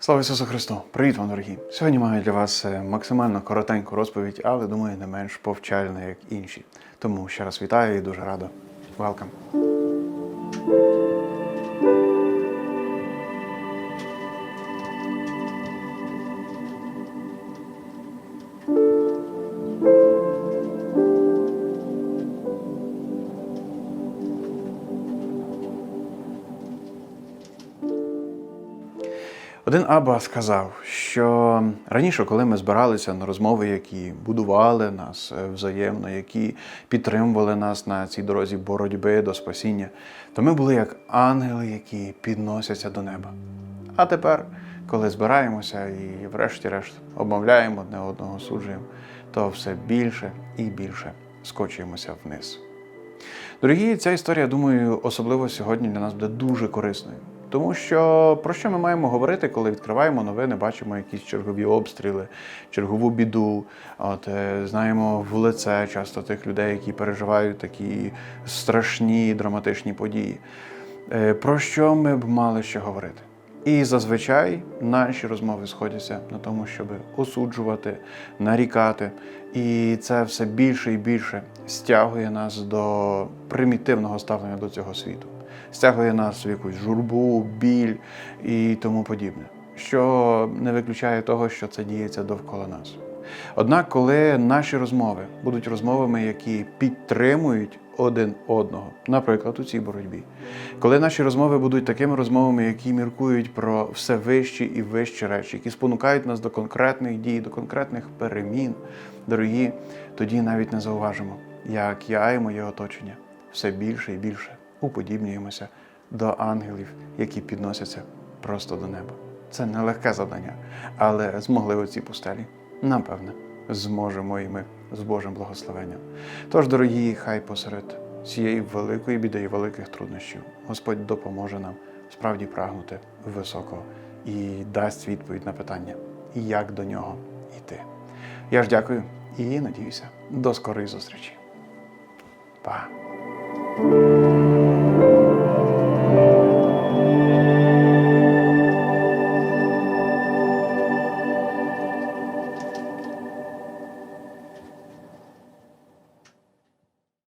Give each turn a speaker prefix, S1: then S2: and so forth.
S1: Слава Ісусу Христу! Привіт вам, дорогі! Сьогодні маю для вас е, максимально коротеньку розповідь, але думаю, не менш повчальна, як інші. Тому ще раз вітаю і дуже радо. Welcome! Один Аба сказав, що раніше, коли ми збиралися на розмови, які будували нас е, взаємно, які підтримували нас на цій дорозі боротьби до спасіння, то ми були як ангели, які підносяться до неба. А тепер, коли збираємося і, врешті-решт, обмовляємо одне одного, суджуємо, то все більше і більше скочуємося вниз. Дорогі, ця історія, думаю, особливо сьогодні для нас буде дуже корисною. Тому що про що ми маємо говорити, коли відкриваємо новини, бачимо якісь чергові обстріли, чергову біду. От е, знаємо в лице часто тих людей, які переживають такі страшні драматичні події. Е, Про що ми б мали ще говорити? І зазвичай наші розмови сходяться на тому, щоб осуджувати, нарікати. І це все більше і більше стягує нас до примітивного ставлення до цього світу, стягує нас в якусь журбу, біль і тому подібне, що не виключає того, що це діється довкола нас. Однак, коли наші розмови будуть розмовами, які підтримують один одного, наприклад, у цій боротьбі, коли наші розмови будуть такими розмовами, які міркують про все вищі і вищі речі, які спонукають нас до конкретних дій, до конкретних перемін, дорогі, тоді навіть не зауважимо, як я і моє оточення все більше і більше уподібнюємося до ангелів, які підносяться просто до неба. Це нелегке завдання, але змогли оці пустелі. Напевне, зможемо і ми з Божим благословенням. Тож, дорогі, хай посеред цієї великої біди і великих труднощів Господь допоможе нам справді прагнути високого і дасть відповідь на питання, як до нього йти. Я ж дякую і надіюся, до скорої зустрічі. Па!